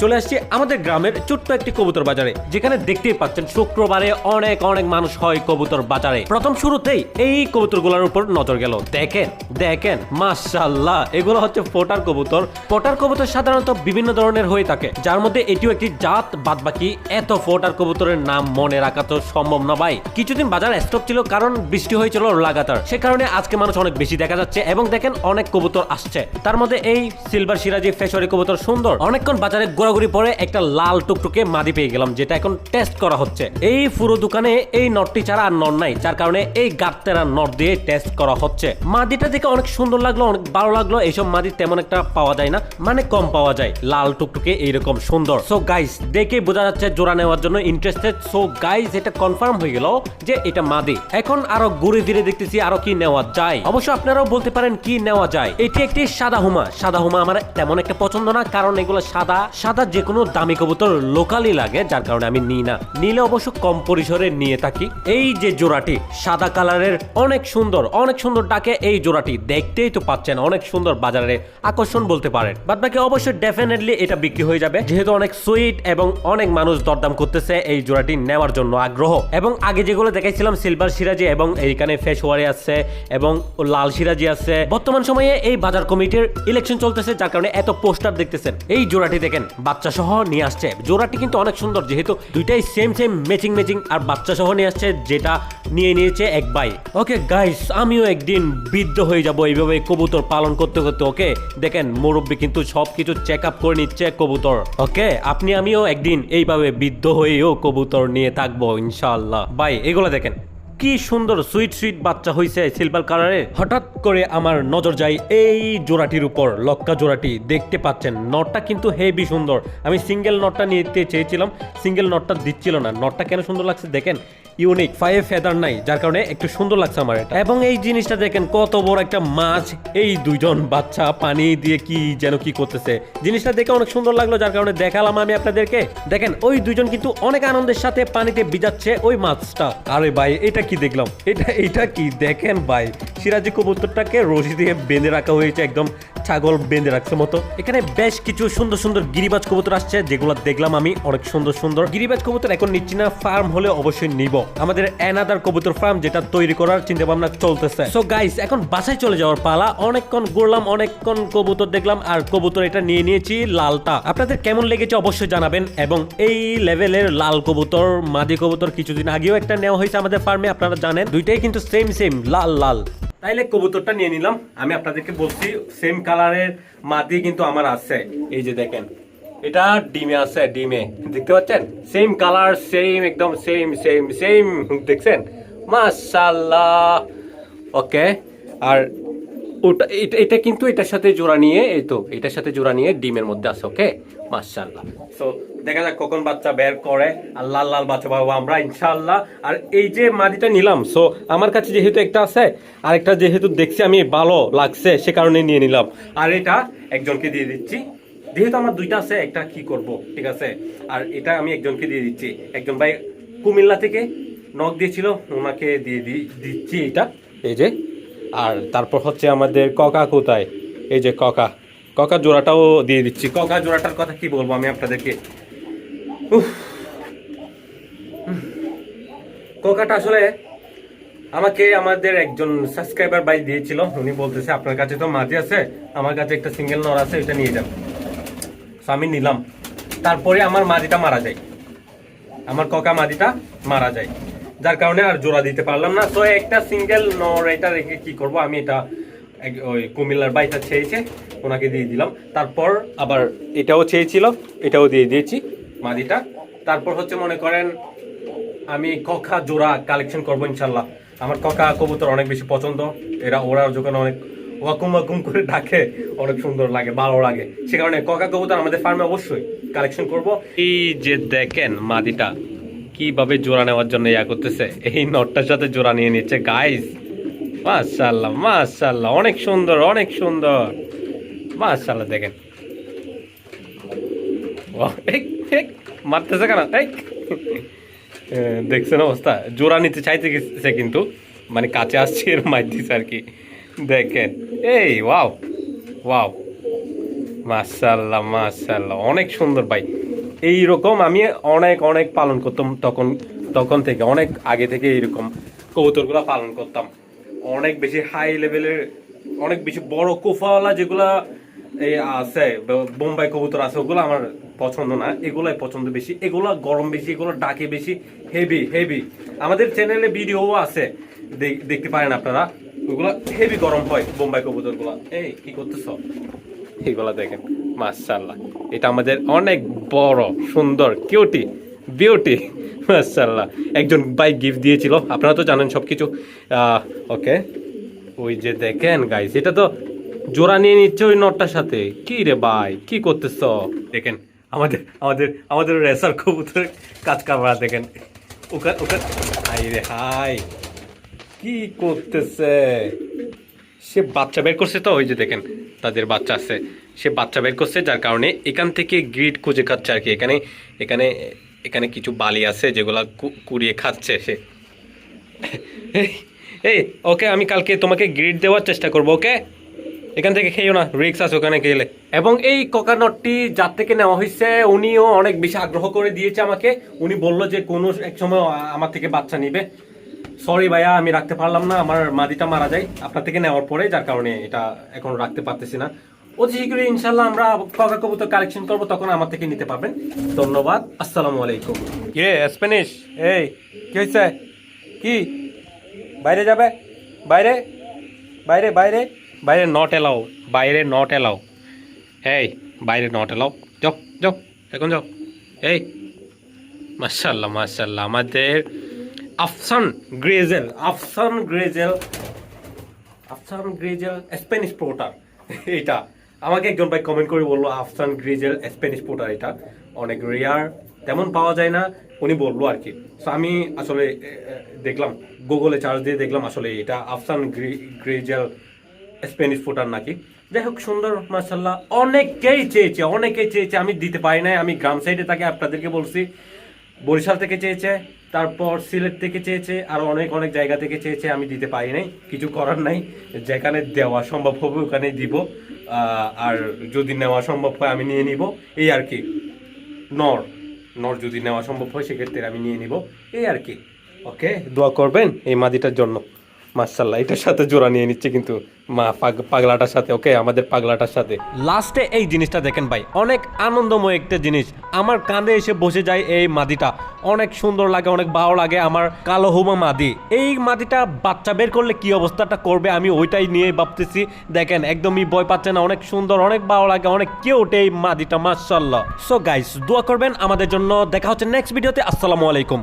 চলে আসছি আমাদের গ্রামের ছোট্ট একটি কবুতর বাজারে, যেখানে দেখতেই পাচ্ছেন শুক্রবারে অনেক অনেক মানুষ হয় কবুতর বাজারে। প্রথম শুরুতেই এই কবুতরগুলোর উপর নজর গেল। দেখেন দেখেন মাশাল্লাহ এগুলো হচ্ছে ফোটার কবুতর। ফোটার কবুতর সাধারণত বিভিন্ন ধরনের হয়ে থাকে, যার মধ্যে এটিও একটি জাত বাদ বাকি এত ফোটার কবুতরের নাম মনে রাখা তো সম্ভব না ভাই। কিছুদিন বাজার স্টপ ছিল, কারণ বৃষ্টি হয়েছিল লাগাতার। সে কারণে আজকে মানুষ অনেক বেশি দেখা যাচ্ছে এবং দেখেন অনেক কবুতর আসছে। তার মধ্যে এই সিলভার সিরাজি ফেসরি কবুতর সুন্দর। অনেকক্ষণ বাজারে ঘোরাঘুরি পরে একটা লাল টুকটুকে মাদি পেয়ে গেলাম, যেটা এখন টেস্ট করা হচ্ছে। এই পুরো দোকানে এই নটটি ছাড়া আর নট নাই, যার কারণে এই গাত্তেরা নট দিয়ে টেস্ট করা হচ্ছে। মাদিটা দেখে অনেক সুন্দর লাগল, অনেক ভালো লাগল, এইসব মাদি তেমন একটা পাওয়া যায় না মানে কম পাওয়া যায়। লাল টুকটুকে এইরকম সুন্দর। সো গাইস দেখে বোঝা যাচ্ছে জোড়া নেওয়ার জন্য ইন্টারেস্টেড সো গাইস এটা কনফার্ম হয়ে গেল যে এটা মাদি। এখন আরও ঘুরে ধীরে দেখতেছি আরও কি নেওয়া যায়। অবশ্য আপনারাও বলতে পারেন কি নেওয়া যায়। এটি একটি সাদা হুমা। সাদা হুমা আমার তেমন একটা পছন্দ না, কারণ এগুলো সাদা। সাদা যে কোনো দামি কবুতর লোকালি লাগে, যার কারণে আমি নিই না। নিলে অবশ্য কম পরিসরে নিয়ে থাকি। এই যে জোড়াটি, সাদা কালারের, অনেক সুন্দর অনেক সুন্দর ডাকে এই জোড়াটি। দেখতেই তো পাচ্ছেন, অনেক সুন্দর বাজারে আকর্ষণ বলতে পারেন। বাদ বাকি অবশ্যই ডেফিনেটলি এটা বিক্রি হয়ে যাবে। যেহেতু অনেক সুইট এবং অনেক মানুষ দরদাম করতেছে এই জোড়াটি নেওয়ার জন্য আগ্রহ। এবং আগে যেগুলো দেখাইছিলাম সিলভার সিরাজি এবং এইখানে ফেসওয়ারি আছে এবং লাল সিরাজি আছে। বর্তমান সময়ে এই বাজার কমিটির ইলেকশন চলতেছে, যার কারণে এত পোস্টার দেখতেছেন। এই জোড়াটি দেখেন বাচ্চা সহ নিয়ে আসছে। জোড়াটি কিন্তু অনেক সুন্দর, যেহেতু দুইটাই সেম সেম ম্যাচিং ম্যাচিং আর বাচ্চা সহ নিয়ে আসছে, যেটা নিয়ে নিয়েছে এক ভাই। ওকে গাইস আমিও একদিন বৃদ্ধ হয়ে যাব, এইভাবে কবুতর পালন করতে করতে ওকে দেখেন, মুরব্বী কিন্তু সবকিছু চেক আপ করে নিচ্ছে কবুতর ওকে আপনি, আমিও একদিন এইভাবে বৃদ্ধ হয়েও কবুতর নিয়ে থাকব, ইনশাআল্লাহ। ভাই, এগুলো দেখেন। কি সুন্দর সুইট সুইট বাচ্চা হয়েছে সিলভার কালারে হঠাৎ করে আমার নজর যায় এই জোড়াটির উপর। লক্কা জোড়াটি দেখতে পাচ্ছেন। নটটা কিন্তু হেভি সুন্দর। আমি সিঙ্গেল নটটা নিতে চেয়েছিলাম। সিঙ্গেল নটটা দিচ্ছিল না। নটটা কেন সুন্দর লাগছে দেখেন। ইউনিক ফাইভ ফেদার নাই, যার কারণে একটু সুন্দর লাগছে আমার এটা। এবং এই জিনিসটা দেখেন কত বড় একটা মাছ, এই দুইজন বাচ্চা পানি দিয়ে কি যেন কি করতেছে। জিনিসটা দেখে অনেক সুন্দর লাগল, যার কারণে দেখালাম আমি আপনাদেরকে। দেখেন, ওই দুইজন কিন্তু অনেক আনন্দের সাথে পানিতে ভিজাচ্ছে ওই মাছটা। আরে ভাই, এটা কি দেখলাম? এটা এটা কি? দেখেন ভাই সিরাজি কবুতরটাকে রশি দিয়ে বেঁধে রাখা হয়েছে একদম ছাগল বেঁধে রাখছে মতো। এখানে বেশ কিছু সুন্দর সুন্দর গিরিবাজ কবুতর আসছে, যেগুলো দেখলাম আমি, অনেক সুন্দর সুন্দর। গিরিবাজ কবুতর এখন নিচ্ছি না, ফার্ম হলে অবশ্যই নিব। আমাদের অ্যানাদার কবুতর ফার্ম যেটা তৈরি করার চিন্তা ভাবনা চলতেছে। সো গাইস এখন বাসায় চলে যাওয়ার পালা। অনেকক্ষণ ঘুরলাম, অনেকক্ষণ কবুতর দেখলাম, আর কবুতর এটা নিয়ে নিয়েছি লালটা। আপনাদের কেমন লেগেছে অবশ্যই জানাবেন, এবং এই লেভেলের লাল কবুতর, মাদি কবুতর কিছুদিন আগেও একটা নেওয়া হয়েছে আমাদের ফার্মে, আপনারা জানেন। দুইটাই কিন্তু সেম সেম লাল লাল। তাইলে কবুতরটা নিয়ে নিলাম। আমি আপনাদেরকে বলছি সেম কালারের মাদি কিন্তু আমার আছে। এই যে দেখেন, এটা ডিমে আছে, ডিমে। দেখতে পাচ্ছেন? সেম কালার সেম একদম সেম সেম সেম দেখছেন? মাশাল্লাহ ওকে আর ওটা, এটা কিন্তু এটার সাথে জোড়া নিয়ে, এই তো, এটার সাথে জোড়া নিয়ে ডিমের মধ্যে আছে ওকে মাশাল্লাহ সো দেখা যাক কখন বাচ্চা বের করে। আর লাল লাল বাচ্চা পাবো আমরা, ইনশাআল্লাহ। আর এই যে মাদিটা নিলাম সো আমার কাছে যেহেতু একটা আছে আর একটা যেহেতু দেখছি আমি ভালো লাগছে, সে কারণে নিয়ে নিলাম। আর এটা একজনকে দিয়ে দিচ্ছি। যেহেতু আমার দুইটা আছে, একটা কি করব, ঠিক আছে? আর এটা আমি একজনকে দিয়ে দিচ্ছি। একজন ভাই কুমিল্লা থেকে নখ দিয়েছিল, ওনাকে দিয়ে দিচ্ছি এটা। এই যে, আর তারপর হচ্ছে আমাদের ককা কোথায়? এই যে ককা। ককা জোড়াটাও দিয়ে দিচ্ছি। ককা জোড়াটার কথা কি বলব আমি আপনাদেরকে। ককাটা আসলে আমাকে আমাদের একজন সাবস্ক্রাইবার ভাই দিয়েছিল। উনি বলতেছে, আপনার কাছে তো মাঝে আছে, আমার কাছে একটা সিঙ্গেল নর আছে এটা নিয়ে যান। আমি নিলাম। তারপরে আমার মাদিটা মারা যায়। আমার ককা মাদিটা মারা যায়। যার কারণে আর জোড়া দিতে পারলাম না। তো একটা সিঙ্গেল নর, এটা রেখে কি করব? আমি এটা ওই কুমিল্লার বাইটা চেয়েছে, ওনাকে দিয়ে দিলাম। তারপর আবার এটাও চেয়েছিল, এটাও দিয়ে দিয়েছি মাদিটা। তারপর হচ্ছে মনে করেন, আমি ককা জোড়া কালেকশন করব ইনশাল্লাহ। আমার ককা কবুতর অনেক বেশি পছন্দ। এরা, ওরা যখন অনেক ওয়াকুম ওয়াকুম করে ডাকে, অনেক সুন্দর লাগে, ভালো লাগে। সে কারণে ককা কবুতর আমাদের ফার্মে অবশ্যই কালেকশন করব। এই যে দেখেন মাদিটা, কীভাবে জোড়া নেওয়ার জন্য ইয়া করতেছে, এই নটটার সাথে জোড়া নিয়ে নিচ্ছে। গাইস মাশাল্লাহ মাশাল্লাহ অনেক সুন্দর অনেক সুন্দর। মাশাল্লাহ দেখেন। মারতেছে কেন? দেখছেন অবস্থা? জোড়া নিতে চাইতে গেছে কিন্তু মানে কাছে আসছে এর মার দিছে আর কি। দেখেন, এই, ওয়াও ওয়াও। মাশাল্লাহ মাশাল্লাহ অনেক সুন্দর ভাই। এই রকম আমি অনেক অনেক পালন করতাম তখন তখন থেকে, অনেক আগে থেকে এইরকম কবুতরগুলো পালন করতাম। অনেক বেশি হাই লেভেলের অনেক বেশি বড় কোফাওয়ালা যেগুলা এই আছে বোম্বাই কবুতর আছে, ওগুলো আমার পছন্দ না। এগুলাই পছন্দ বেশি। এগুলো গরম বেশি, এগুলো ডাকে বেশি হেভি হেভি আমাদের চ্যানেলে ভিডিও আছে, দেখ- দেখতে পারেন আপনারা। ওগুলো হেভি গরম হয়, বোম্বাই কবুতরগুলো। এই, কি করতেছ? এগুলা দেখেন মাশাল্লাহ এটা আমাদের অনেক বড়, সুন্দর কিউটি বিউটি। মাশাল্লাহ একজন বাইক গিফট দিয়েছিল। আপনারা তো জানেন সব কিছু ওকে ওই যে দেখেন গাইস এটা তো জোড়া নিয়ে নিচ্ছে ওই নটটার সাথে। কি রে ভাই, কি করতেছ? দেখেন, আমাদের আমাদের আমাদের রেসার কবুতর কাজ কারবার দেখেন। ওখানে ওখানে হাই রে, হাই। কি করতেছে? সে বাচ্চা বের করছে তো, ওই যে দেখেন, তাদের বাচ্চা আছে। সে বাচ্চা বের করছে, যার কারণে এখান থেকে গ্রিড খুঁজে খাচ্ছে আর কি। এখানে এখানে এখানে কিছু বালি আছে যেগুলা কুড়িয়ে খাচ্ছে সে। এই- এই ওকে, আমি কালকে তোমাকে গ্রিড দেওয়ার চেষ্টা করব, ওকে? এখান থেকে খেয়েও না, রিক্স আছে ওখানে গেলে। এবং এই কোকানটটি যার থেকে নেওয়া হয়েছে উনিও অনেক বেশি আগ্রহ করে দিয়েছে আমাকে। উনি বলল যে কোনো এক সময় আমার থেকে বাচ্চা নিবে। সরি ভাইয়া, আমি রাখতে পারলাম না, আমার মাদিটা মারা যায়। আপনার থেকে নেওয়ার পরে, যার কারণে এটা এখন রাখতে পারতেছি না। অতি শীঘ্রই ইনশাল্লাহ আমরা ককা কবুতর কালেকশন করব তখন আমার থেকে নিতে পারবেন। ধন্যবাদ আসসালামু আলাইকুম। কিরে স্প্যানিশ? এই কি হয়েছে কি? বাইরে যাবে? বাইরে? বাইরে বাইরে? বাইরে নট এলাও বাইরে নট এলাও এই বাইরে নট এলাও যাও যাও এখন যাও। এই মাশাল্লাহ মাশাল্লাহ আমাদের আফসান গ্রেজেল আফসান গ্রেজেল আফসান গ্রেজেল স্প্যানিশ পোর্টার এটা আমাকে একজন ভাই কমেন্ট করে বলল, আফসান গ্রেজেল স্প্যানিশ পোর্টার এটা। অনেক রেয়ার তেমন পাওয়া যায় না, উনি বলল আর কি। তো আমি আসলে দেখলাম গুগলে চার্জ দিয়ে দেখলাম আসলে এটা আফসান গ্রিজেল স্প্যানিশ ফুটার নাকি। যাই হোক, সুন্দর মাসাল্লাহ অনেকেই চেয়েছে অনেকেই চেয়েছে, আমি দিতে পারি নাই, আমি গ্রাম সাইডে তাকে আপনাদেরকে বলছি। বরিশাল থেকে চেয়েছে, তারপর সিলেট থেকে চেয়েছে, আর অনেক অনেক জায়গা থেকে চেয়েছে, আমি দিতে পারি নাই, কিছু করার নাই। যেখানে দেওয়া সম্ভব হবে ওখানে দিব। আর যদি নেওয়া সম্ভব হয় আমি নিয়ে নিব। এই আর কি। নর। নর যদি নেওয়া সম্ভব হয়, সেক্ষেত্রে আমি নিয়ে নিব। এই আর কি। ওকে দোয়া করবেন এই মাদিটার জন্য। মার্শাল্লাহ এটার সাথে জোড়া নিয়ে নিচ্ছে কিন্তু মা পাগ- পাগলাটার সাথে ওকে আমাদের পাগলাটার সাথে। লাস্টে এই জিনিসটা দেখেন ভাই, অনেক আনন্দময় একটা জিনিস। আমার কাঁধে এসে বসে যায় এই মাদিটা। অনেক সুন্দর লাগে, অনেক ভালো লাগে আমার কালো হুমা মাদি। এই মাদিটা বাচ্চা বের করলে কি অবস্থাটা করবে আমি ওইটাই নিয়ে ভাবতেছি। দেখেন, একদমই ভয় পাচ্ছে না, অনেক সুন্দর, অনেক ভালো লাগে, অনেক কিউট এই মাদিটা মার্শাল্লাহ সো গাইস দোয়া করবেন আমাদের জন্য। দেখা হচ্ছে নেক্সট ভিডিওতে আসসালামু আলাইকুম।